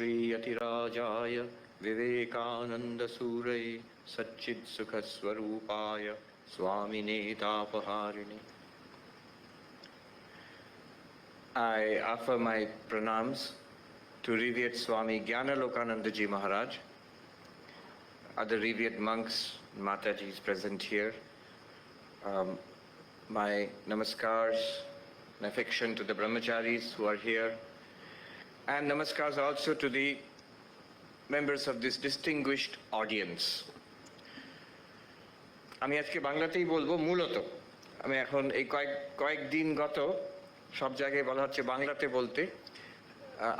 श्रीयतिराजाय विवेकानन्दसूरये सच्चित्सुखस्वरूपाय स्वामिने तापहारिणे I offer my pranams to Revered Swami Gyanalokanandaji Maharaj, other revered monks, Matajis present here. Um, my namaskars and affection to the brahmacharis who are here, and namaskars also to the members of this distinguished audience. আমি আজকে বাংলাতেই বলব, মূলত। আমি এখন এই কয়েক কয়েকদিন গত সব জায়গায় বলা হচ্ছে বাংলাতে বলতে।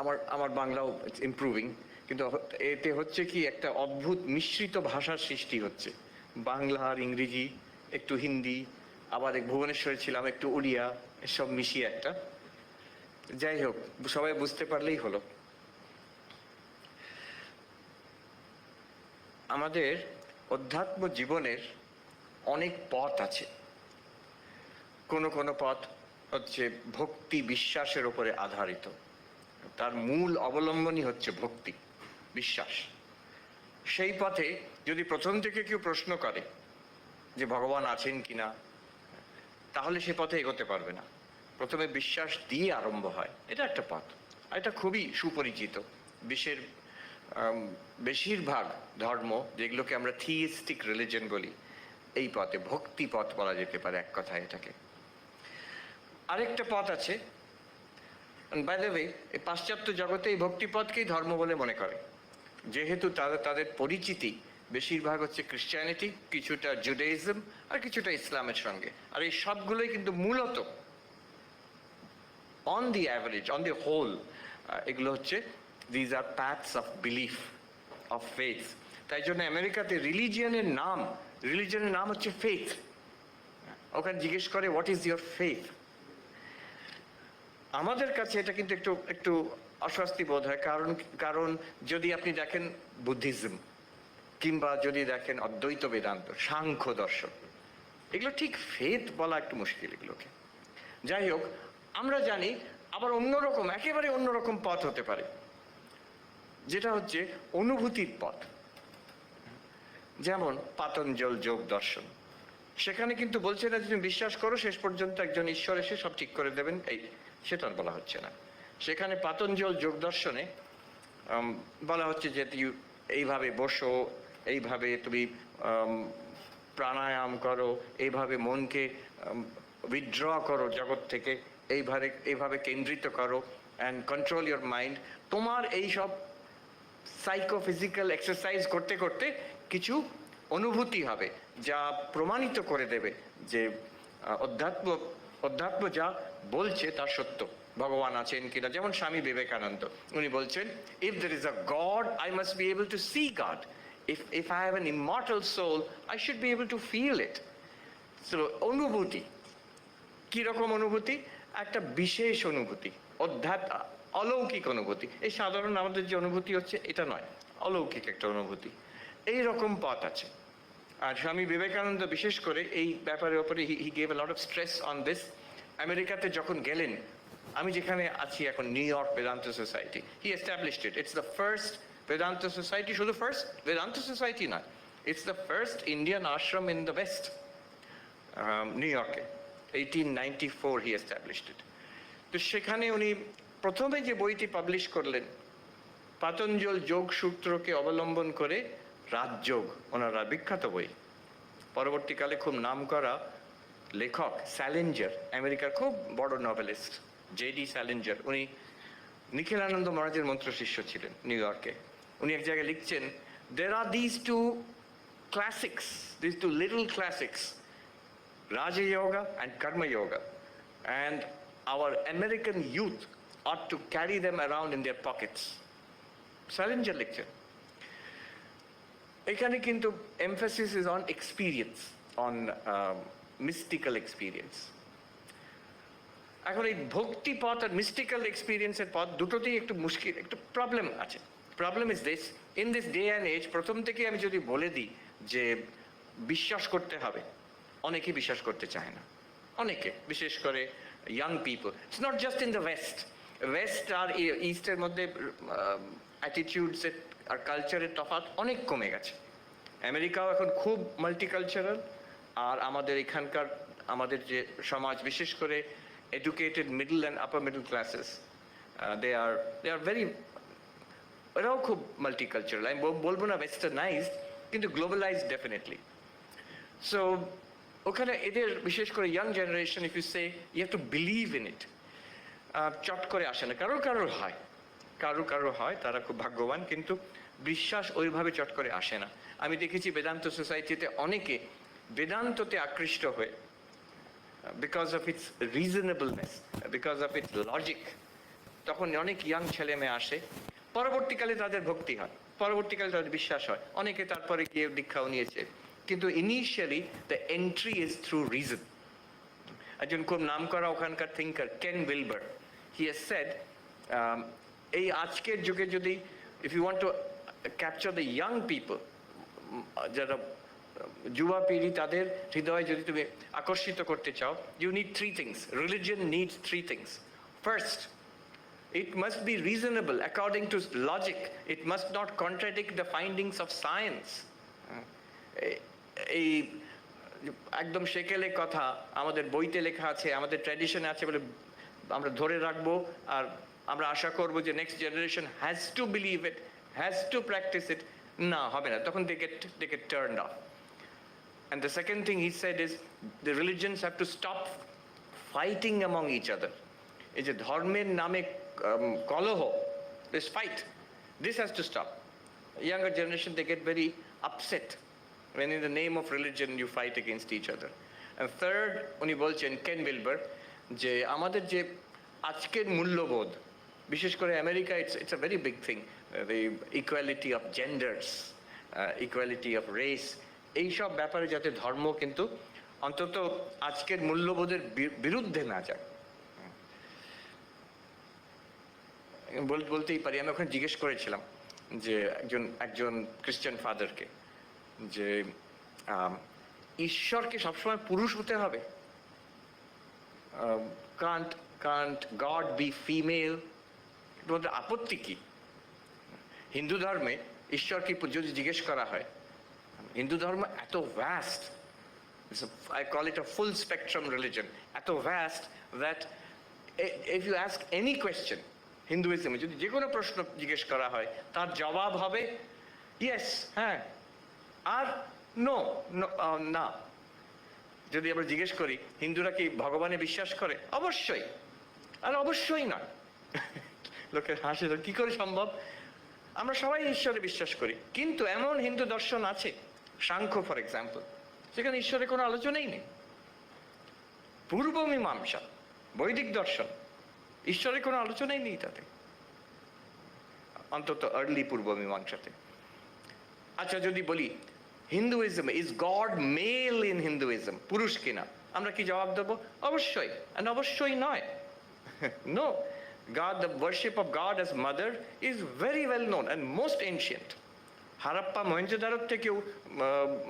আমার আমার বাংলাও ইমপ্রুভিং কিন্তু এতে হচ্ছে কি, একটা অদ্ভুত মিশ্রিত ভাষার সৃষ্টি হচ্ছে। বাংলা আর ইংরেজি, একটু হিন্দি, আবার ভুবনেশ্বরে ছিলাম, একটু উড়িয়া, এসব মিশিয়ে একটা যাই হোক, সবাই বুঝতে পারলেই হলো। আমাদের অধ্যাত্ম জীবনের অনেক পথ আছে। কোনো কোনো পথ হচ্ছে ভক্তি বিশ্বাসের উপরে আধারিত। তার মূল অবলম্বনই হচ্ছে ভক্তি, বিশ্বাস। সেই পথে যদি প্রথম থেকে কেউ প্রশ্ন করে যে ভগবান আছেন কিনা, তাহলে সে পথে এগোতে পারবে না। প্রথমে বিশ্বাস দিয়ে আরম্ভ হয়। এটা একটা পথ। এটা খুবই সুপরিচিত। বিশ্বের বেশিরভাগ ধর্ম যেগুলোকে আমরা থিইস্টিক রিলিজন বলি, এই পথে ভক্তি পথ বলা যেতে পারে এক কথায় এটাকে। আরেকটা পথ আছে। বাই দ্য ওয়ে পাশ্চাত্য জগতে এই ভক্তিপথকেই ধর্ম বলে মনে করে। যেহেতু তাদের তাদের পরিচিতি বেশিরভাগ হচ্ছে ক্রিশ্চিয়ানিটি কিছুটা জুডাইজম আর কিছুটা ইসলামের সঙ্গে। আর এই সবগুলোই কিন্তু মূলত on the average on the whole এগুলো হচ্ছে these are paths of belief of faith তাই জন্য আমেরিকাতে রিলিজিয়নের নাম রিলিজিয়নের নাম হচ্ছে ফেথ ওখানে জিজ্ঞেস করে হোয়াট ইজ ইয়োর ফেথ আমাদের কাছে এটা কিন্তু একটু একটু অস্বস্তি বোধ হয়, কারণ কারণ যদি আপনি দেখেন বুদ্ধিজম, কিংবা যদি দেখেন অদ্বৈত বেদান্ত, সাংখ্য দর্শন, এগুলো ঠিক ফেদ বলা একটু মুশকিল এগুলোকে। যাই হোক আমরা জানি আবার অন্যরকম, একেবারে অন্যরকম পথ হতে পারে। যেটা হচ্ছে অনুভূতির পথ। যেমন পাতঞ্জল যোগ দর্শন। সেখানে কিন্তু বলছে না তুমি বিশ্বাস করো, শেষ পর্যন্ত একজন ঈশ্বর এসে সব ঠিক করে দেবেন, এই সেটা বলা হচ্ছে না। সেখানে পাতঞ্জল যোগ দর্শনে বলা হচ্ছে যে তুই এইভাবে বসো, এইভাবে তুমি প্রাণায়াম করো, এইভাবে মনকে উইথড্র করো জগৎ থেকে। এইভাবে এইভাবে কেন্দ্রিত করো অ্যান্ড কন্ট্রোল ইয়োর মাইন্ড তোমার এই সব সাইকোফিজিক্যাল এক্সারসাইজ করতে করতে কিছু অনুভূতি হবে যা প্রমাণিত করে দেবে যে অধ্যাত্ম অধ্যাত্ম যা বলছে তা সত্য। ভগবান আছেন কিনা? যেমন স্বামী বিবেকানন্দ, উনি বলছেন if there is a God I must be able to see God if if I have an immortal soul I should be able to feel it so অনুভূতি। কীরকম অনুভূতি? একটা বিশেষ অনুভূতি, অধ্যাত্ম, অলৌকিক অনুভূতি। এই সাধারণ আমাদের যে অনুভূতি হচ্ছে, এটা নয়, অলৌকিক একটা অনুভূতি। এই রকম পথ আছে। আর স্বামী বিবেকানন্দ বিশেষ করে এই ব্যাপারের ওপরে he gave lot of stress on this আমেরিকাতে যখন গেলেন, আমি যেখানে আছি এখন, New York Vedanta society he established it it's the first Vedanta society, শুধু ফার্স্ট বেদান্ত সোসাইটি নয়। It's the first Indian ashram in the west New ইয়র্কে eighteen ninety four he established তো সেখানে উনি প্রথমে যে বইটি পাবলিশ করলেন, পাতঞ্জল যোগ সূত্রকে অবলম্বন করে রাজযোগ ওনারা বিখ্যাত বই। পরবর্তীকালে খুব নামকরা লেখক স্যালেঞ্জার, আমেরিকার খুব বড় নভেলিস্ট জেডি স্যালেঞ্জার উনি নিখিলানন্দ মহারাজের মন্ত্র শিষ্য ছিলেন নিউ ইয়র্কে। উনি এক জায়গায় লিখছেন there are these two classics these two little classics Raja Yoga and Karma Yoga. And our American youth ought to carry them around in their pockets. Salinger lecture. এখানে কিন্তু emphasis is on experience, on um, mystical experience. এখন এই ভক্তি পথ আর mystical এক্সপিরিয়েন্সের পথ দুটোতেই একটু মুশকিল একটু প্রবলেম আছে problem is this in this day and age প্রথম থেকে আমি যদি বলে দিই যে বিশ্বাস করতে হবে অনেকে বিশ্বাস করতে চায় না। অনেকে, বিশেষ করে young people it's not just in the west west আর ইস্টের মধ্যে অ্যাটিটিউডস আর কালচারের তফাৎ অনেক কমে গেছে। আমেরিকাও এখন খুব মাল্টিকালচারাল আর আমাদের এখানকার, আমাদের যে সমাজ, বিশেষ করে educated middle and upper middle classes they are they are very ওরাও খুব মাল্টিকালচারাল আমি বলব না ওয়েস্টার্নাইজ কিন্তু গ্লোবালাইজ ডেফিনেটলি সো ওখানে এদের, বিশেষ করে young generation if you say you to believe in it চট করে আসে না। কারোর কারোর হয়। কারও কারও হয়, তারা খুব ভাগ্যবান, কিন্তু বিশ্বাস ওইভাবে চট করে আসে না। আমি দেখেছি বেদান্ত সোসাইটিতে অনেকে বেদান্ততে আকৃষ্ট হয়ে because of its রিজনেবলনেস because of its logic তখন অনেক ইয়াং ছেলে মেয়ে আসে। পরবর্তীকালে তাদের ভক্তি হয়। পরবর্তীকালে তাদের বিশ্বাস হয়। অনেকে তারপরে গিয়ে দীক্ষাও নিয়েছে। কিন্তু initially the entry is through reason একজন খুব নাম করা ওখানকার thinker Ken Wilber he has said um, এই আজকের যুগে যদি if you want to capture the young people যারা uh, যুবা পিঢ়ি তাদের হৃদয়ে যদি তুমি আকর্ষিত করতে চাও you need three things religion needs three things first It must be reasonable according to logic. It must not contradict the findings of science. এই একদম সেকেলে কথা, আমাদের বইতে লেখা আছে, আমাদের ট্র্যাডিশনে আছে বলে আমরা ধরে রাখব আর আমরা আশা করব যে next generation has to believe it has to practice it না, হবে না। তখন they get turn off and the second thing he said is the religions have to stop fighting among each other এই যে ধর্মের নামে কলহ ইস fight this has to stop younger generation they get very upset when in the name of religion, you fight against each other. And third, উনি বলছেন কেন বিলবার যে আমাদের যে আজকের মূল্যবোধ, বিশেষ করে America it's it's a very big thing equality of genders equality of race এইসব ব্যাপারে যাতে ধর্ম কিন্তু অন্তত আজকের মূল্যবোধের বিরুদ্ধে না যায়। বল- বলতেই পারি, আমি ওখানে জিজ্ঞেস করেছিলাম যে একজন একজন খ্রিস্টান ফাদারকে যে ঈশ্বরকে সবসময় পুরুষ হতে হবে। Can't can't God be female তোমাদের আপত্তি কি? হিন্দু ধর্মে ঈশ্বরকে যদি জিজ্ঞেস করা হয় হিন্দু ধর্ম এত vast I call it a full spectrum religion, এত vast that i- if you any question হিন্দুইজমে যদি যে কোনো প্রশ্ন জিজ্ঞেস করা হয় তার জবাব হবে ইয়েস হ্যাঁ। আর নো না। যদি আমরা জিজ্ঞেস করি, হিন্দুরা কি ভগবানে বিশ্বাস করে? অবশ্যই। আর অবশ্যই নয় লোকের হাসি কি করে সম্ভব? আমরা সবাই ঈশ্বরে বিশ্বাস করি। কিন্তু এমন হিন্দু দর্শন আছে, সাংখ্য ফর এক্সাম্পল সেখানে ঈশ্বরের কোনো আলোচনাই নেই। পূর্ব মীমাংসা, বৈদিক দর্শন, ঈশ্বরের কোনো আলোচনাই নেই তাতে। অন্তত আর্লি পূর্ব মীমাংসাতে। আচ্ছা যদি বলি, Hinduism is God male in Hinduism পুরুষ কিনা আমরা কি জবাব দেবো? অবশ্যই, and অবশ্যই নয়। No, god, the worship of god as mother is very well known and most ancient Harappa মহেঞ্জোদারোর থেকেও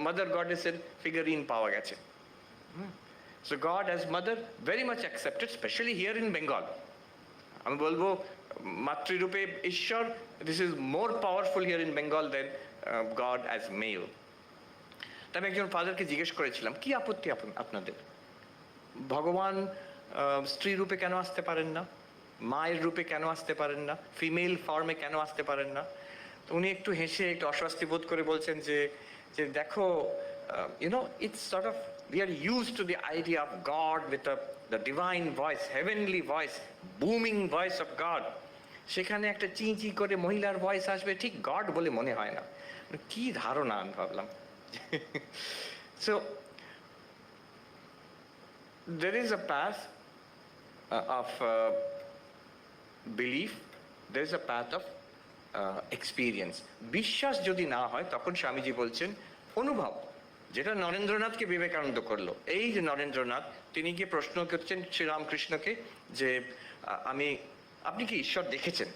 মাদার গডেসের ফিগারিন পাওয়া গেছে। So God as mother very much accepted specially here in Bengal আমি বলব মাতৃরূপে ঈশ্বর this is more powerful here in Bengal then God as male তা আমি একজন ফাদারকে জিজ্ঞেস করেছিলাম কি আপত্তি আপ- আপনাদের? ভগবান আহ, স্ত্রী রূপে কেন আসতে পারেন না? মায়ের রূপে কেন আসতে পারেন না? ফিমেল ফর্মে কেন আসতে পারেন না? তো উনি একটু হেসে একটু অস্বস্তি বোধ করে বলছেন যে যে দেখো you know it's sort of we are use to the idea of God with the divine voice heavenly voice booming voice of God সেখানে একটা চি করে মহিলার ভয়েস আসবে ঠিক গড বলে মনে হয় না। কি ধারণা আমি ভাবলাম। So there is a path of uh, belief there is a path of uh, experience. বিশ্বাস যদি না হয় তখন স্বামীজি বলছেন অনুভব। যেটা নরেন্দ্রনাথকে বিবেকানন্দ করল। এই যে নরেন্দ্রনাথ তিনি গিয়ে প্রশ্ন করছেন শ্রীরামকৃষ্ণকে যে আমি আপনি কি ঈশ্বর দেখেছেন?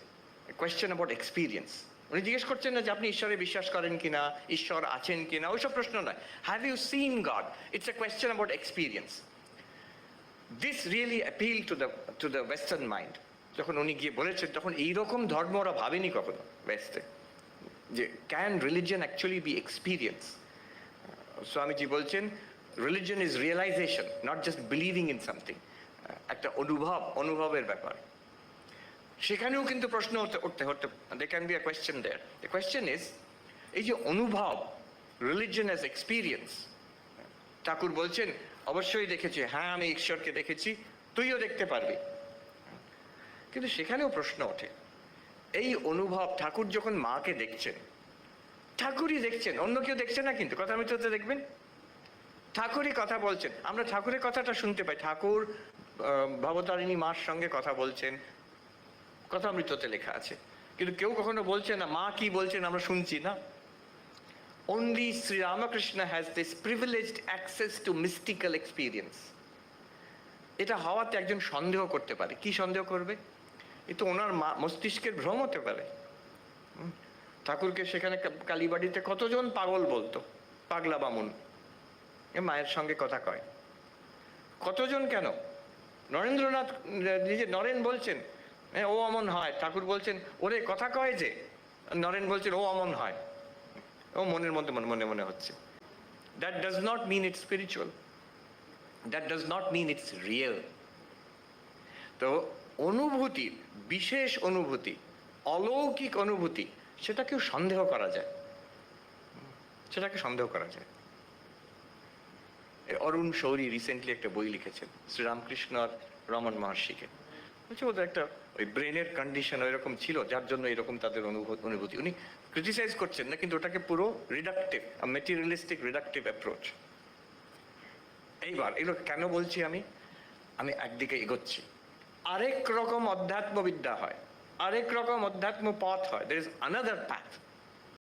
কোয়েশ্চেন অ্যাবাউট এক্সপিরিয়েন্স উনি জিজ্ঞেস করছেন না যে আপনি ঈশ্বরে বিশ্বাস করেন কিনা, ঈশ্বর আছেন কিনা, ওইসব প্রশ্ন নয়। Have you seen God it's a question about experience this really appeal to the to the western mind যখন উনি গিয়ে বলেছেন, তখন এইরকম ধর্ম ওরা ভাবেনি কখনো বেস্টে যে can religion actually be experience Swamiji বলছেন religion is realization not just believing in something একটা অনুভব, অনুভবের ব্যাপার। সেখানেও কিন্তু প্রশ্ন হতে উঠতে হতে they can be a question there the question is এই যে অনুভব রিলিজন অ্যাজ এক্সপিরিয়েন্স ঠাকুর বলছেন, অবশ্যই দেখেছি। হ্যাঁ আমি ঈশ্বরকে দেখেছি, তুইও দেখতে পারবি। কিন্তু সেখানেও প্রশ্ন ওঠে। এই অনুভব, ঠাকুর যখন মাকে দেখছেন, ঠাকুরই দেখছেন, অন্য কেউ দেখছে না কিন্তু, কথা মিত্রতে দেখবেন? ঠাকুরই কথা বলছেন। আমরা ঠাকুরের কথাটা শুনতে পাই। ঠাকুর ভবতারিণী মার সঙ্গে কথা বলছেন কথা মৃততে লেখা আছে। কিন্তু কেউ কখনো বলছে না, মা কি বলছেন আমরা শুনছি না। Only Sri Ramakrishna has this privileged access to mystical experience. এটা হওয়াতে একজন সন্দেহ করতে পারে। কি সন্দেহ করবে? এ তো ওনার মস্তিষ্কের ভ্রম হতে পারে। ঠাকুরকে সেখানে কালীবাড়িতে কতজন পাগল বলতো? পাগলা বামুন। এ মায়ের সঙ্গে কথা কয়। কতজন কেন? নরেন্দ্রনাথ, নিজে নরেন বলছেন এ, ও অমন হয়। ঠাকুর বলছেন ওরে কথা কয় যে? নরেন বলছেন ও অমন হয়। ও মনের মধ্যে মনে মনে মনে হচ্ছে। That does not mean it's spiritual that does not mean it's real তো অনুভূতি বিশেষ অনুভূতি অলৌকিক অনুভূতি সেটাকেও সন্দেহ করা যায়। সেটাকে সন্দেহ করা যায়। অরুণ শৌরী রিসেন্টলি একটা বই লিখেছেন শ্রীরামকৃষ্ণ রমন মহর্ষিকে। বলছে ওদের একটা ওই ব্রেনের কন্ডিশন ওইরকম ছিল, যার জন্য এরকম তাদের অনুভূতি। উনি ক্রিটিসাইজ করছেন না, কিন্তু ওটাকে পুরো রিডাকটিভ মেটেরিয়ালিস্টিক রিডাকটিভ অ্যাপ্রোচ এইবার, এগুলো কেন বলছি আমি? আমি একদিকে এগোচ্ছি। আরেক রকম অধ্যাত্মবিদ্যা হয়, আরেক রকম অধ্যাত্ম পথ হয়। There is another path